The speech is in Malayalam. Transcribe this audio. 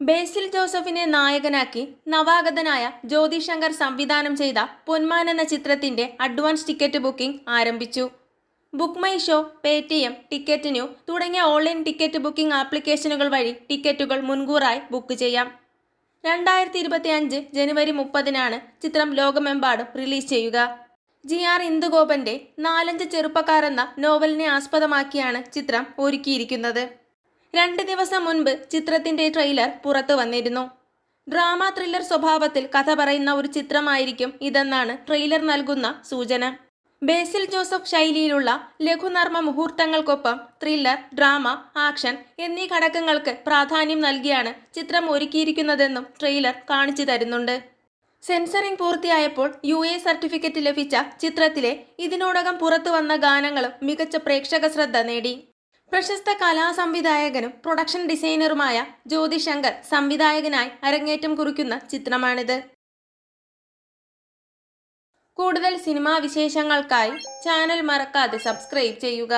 ബേസിൽ ജോസഫിനെ നായകനാക്കി നവാഗതനായ ജ്യോതി ശങ്കർ സംവിധാനം ചെയ്ത പൊന്മാൻ എന്ന ചിത്രത്തിന്റെ അഡ്വാൻസ് ടിക്കറ്റ് ബുക്കിംഗ് ആരംഭിച്ചു. Book My Show Paytm ticket new തുടങ്ങിയ ഓൺലൈൻ ടിക്കറ്റ് ബുക്കിംഗ് ആപ്ലിക്കേഷനുകൾ വഴി ടിക്കറ്റുകൾ മുൻകൂറായി ബുക്ക് ചെയ്യാം. രണ്ടായിരത്തി ഇരുപത്തി അഞ്ച് ജനുവരി മുപ്പതിനാണ് ചിത്രം ലോകമെമ്പാടും റിലീസ് ചെയ്യുക. ജി ആർ ഇന്ദുഗോപന്റെ നാലഞ്ച് ചെറുപ്പക്കാരെന്ന നോവലിനെ ആസ്പദമാക്കിയാണ് ചിത്രം ഒരുക്കിയിരിക്കുന്നത്. രണ്ട് ദിവസം മുൻപ് ചിത്രത്തിന്റെ ട്രെയിലർ പുറത്തു വന്നിരുന്നു. ഡ്രാമ ത്രില്ലർ സ്വഭാവത്തിൽ കഥ പറയുന്ന ഒരു ചിത്രമായിരിക്കും ഇതെന്നാണ് ട്രെയിലർ നൽകുന്ന സൂചന. ബേസിൽ ജോസഫ് ശൈലിയിലുള്ള ലഘുനർമ്മ മുഹൂർത്തങ്ങൾക്കൊപ്പം ത്രില്ലർ ഡ്രാമ ആക്ഷൻ എന്നീ ഘടകങ്ങൾക്ക് പ്രാധാന്യം നൽകിയാണ് ചിത്രം ഒരുക്കിയിരിക്കുന്നതെന്നും ട്രെയിലർ കാണിച്ചു തരുന്നുണ്ട്. സെൻസറിംഗ് പൂർത്തിയായപ്പോൾ യു എ സർട്ടിഫിക്കറ്റ് ലഭിച്ച ചിത്രത്തിലെ ഇതിനോടകം പുറത്തു വന്ന ഗാനങ്ങളും മികച്ച പ്രേക്ഷക ശ്രദ്ധ നേടി. പ്രശസ്ത കലാസംവിധായകനും പ്രൊഡക്ഷൻ ഡിസൈനറുമായ ജ്യോതി ശങ്കർ സംവിധായകനായി അരങ്ങേറ്റം കുറിക്കുന്ന ചിത്രമാണിത്. കൂടുതൽ സിനിമാ വിശേഷങ്ങൾക്കായി ചാനൽ മറക്കാതെ സബ്സ്ക്രൈബ് ചെയ്യുക.